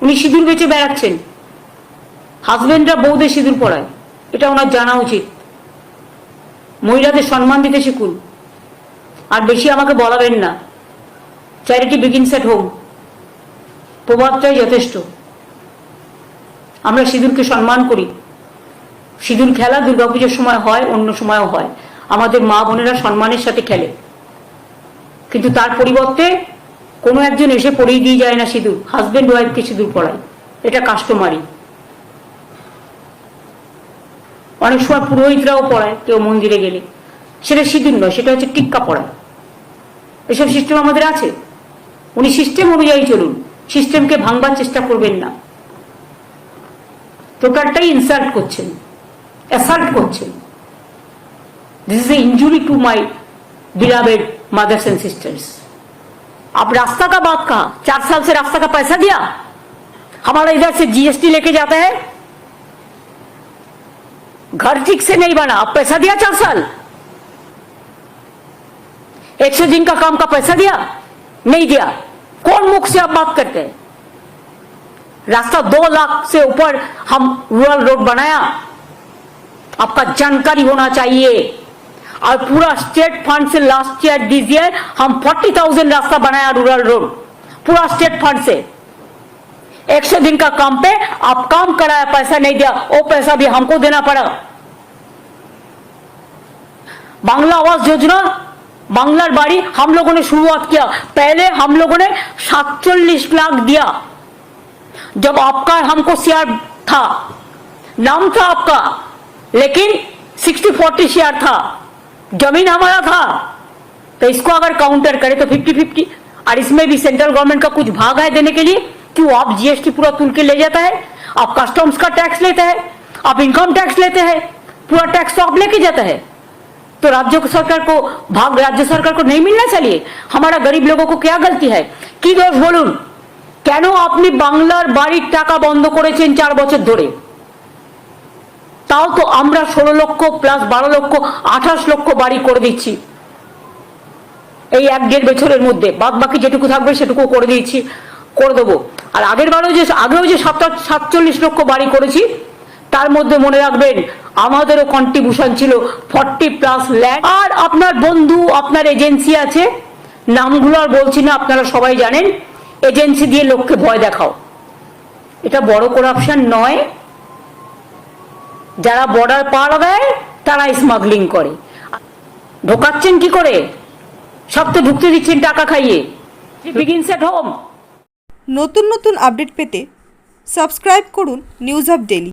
উনি সিঁদুর বেচে বেড়াচ্ছেন। হাজবেন্ডরা বউদের সিঁদুর পরায়। এটা ওনার জানা উচিত। মহিলাদের সম্মান দিতে শিখুন। আর বেশি আমাকে বলাবেন না। চ্যারিটি বিগিনস এট হোম প্রভাবটাই যথেষ্ট। আমরা সিঁদুরকে সম্মান করি। সিঁদুর খেলা দুর্গাপুজোর সময় হয়, অন্য সময়ও হয়। আমাদের মা বোনেরা সম্মানের সাথে খেলে। কিন্তু তার পরিবর্তে কোনো একজন এসে পড়েই দিয়ে যায় না সিঁদুর হাজবেন্ড ওয়াইফকে সিঁদুর পড়ায়। এটা কাস্টমারি অনেক সময় পুরোহিতরাও পড়ায়, কেউ মন্দিরে গেলে। সেটা সিঁদুর নয়, সেটা হচ্ছে টিক্কা পড়ায়। এসব সিস্টেম আমাদের আছে। উনি সিস্টেম অনুযায়ী চলুন। সিস্টেমকে ভাঙবার চেষ্টা করবেন না। টোটালটাই ইনসাল্ট করছেন অ্যাসাল্ট করছেন। This is a injury to my beloved mothers and sisters आप रास्ता का बात कहा। चार साल से रास्ता का पैसा दिया। हमारा इधर से जीएसटी लेके जाता है। घर ठीक से नहीं बना। अब पैसा दिया चार साल। एक सौ दिन का काम का पैसा दिया। नहीं दिया। कौन मुख से आप बात करते हैं? रास्ता दो लाख से ऊपर हम रूरल रोड बनाया। आपका जानकारी होना चाहिए। और पूरा स्टेट फंड से लास्ट ईयर दिस ईयर हम फोर्टी थाउजेंड रास्ता बनाया रूरल रोड पूरा स्टेट फंड से एक सौ दिन का काम पे आप काम कराया पैसा नहीं दिया वो पैसा भी हमको देना पड़ा बांग्ला आवास योजना बांग्लार बाड़ी हम लोगों ने शुरुआत किया पहले हम लोगों ने सातचल्लिस लाख दिया जब आपका हमको शेयर था नाम था आपका लेकिन सिक्सटी फोर्टी शेयर था जमीन हमारा था तो इसको अगर काउंटर करें तो फिफ्टी फिफ्टी और इसमें भी सेंट्रल गवर्नमेंट का कुछ भाग है देने के लिए क्यों आप जीएसटी पूरा तुल के ले जाता है आप कस्टम्स का टैक्स लेते हैं आप इनकम टैक्स लेते हैं पूरा टैक्स तो आप लेके जाता है तो राज्य सरकार को भाग राज्य सरकार को नहीं मिलना चाहिए हमारा गरीब लोगों को क्या गलती है কি দোষ বলুন কেন আপনি বাংলার বাড়ির টাকা বন্ধ করেছেন চার বছর ধরে তাও তো আমরা ষোলো লক্ষ প্লাস বারো লক্ষ, আঠাশ লক্ষ বাড়ি করে দিচ্ছি। এই এক দেড় বছরের মধ্যে। বাদ বাকি যেটুকু থাকবে সেটুকু করে দিয়েছি, করে দেবো। আর আগের বারও যে, আগেও যে সাত সাতচল্লিশ লক্ষ বাড়ি করেছি, তার মধ্যে মনে রাখবেন, আমাদেরও কন্ট্রিবিউশন ছিল ফর্টি প্লাস ল্যান্ড আর আপনার বন্ধু, আপনার এজেন্সি আছে, নামগুলো আর বলছি না, আপনারা সবাই জানেন। এজেন্সি দিয়ে লোককে ভয় দেখাও। এটা বড় করাপশন নয়। যারা বর্ডার পার দেয়, তারা স্মাগলিং করে। ঢোকাচ্ছেন কি করে? সব তো ঢুকতে দিচ্ছেন টাকা খাইয়ে। বিগিনস এট হোম নতুন নতুন আপডেট পেতে সাবস্ক্রাইব করুন নিউজ আপ ডেলি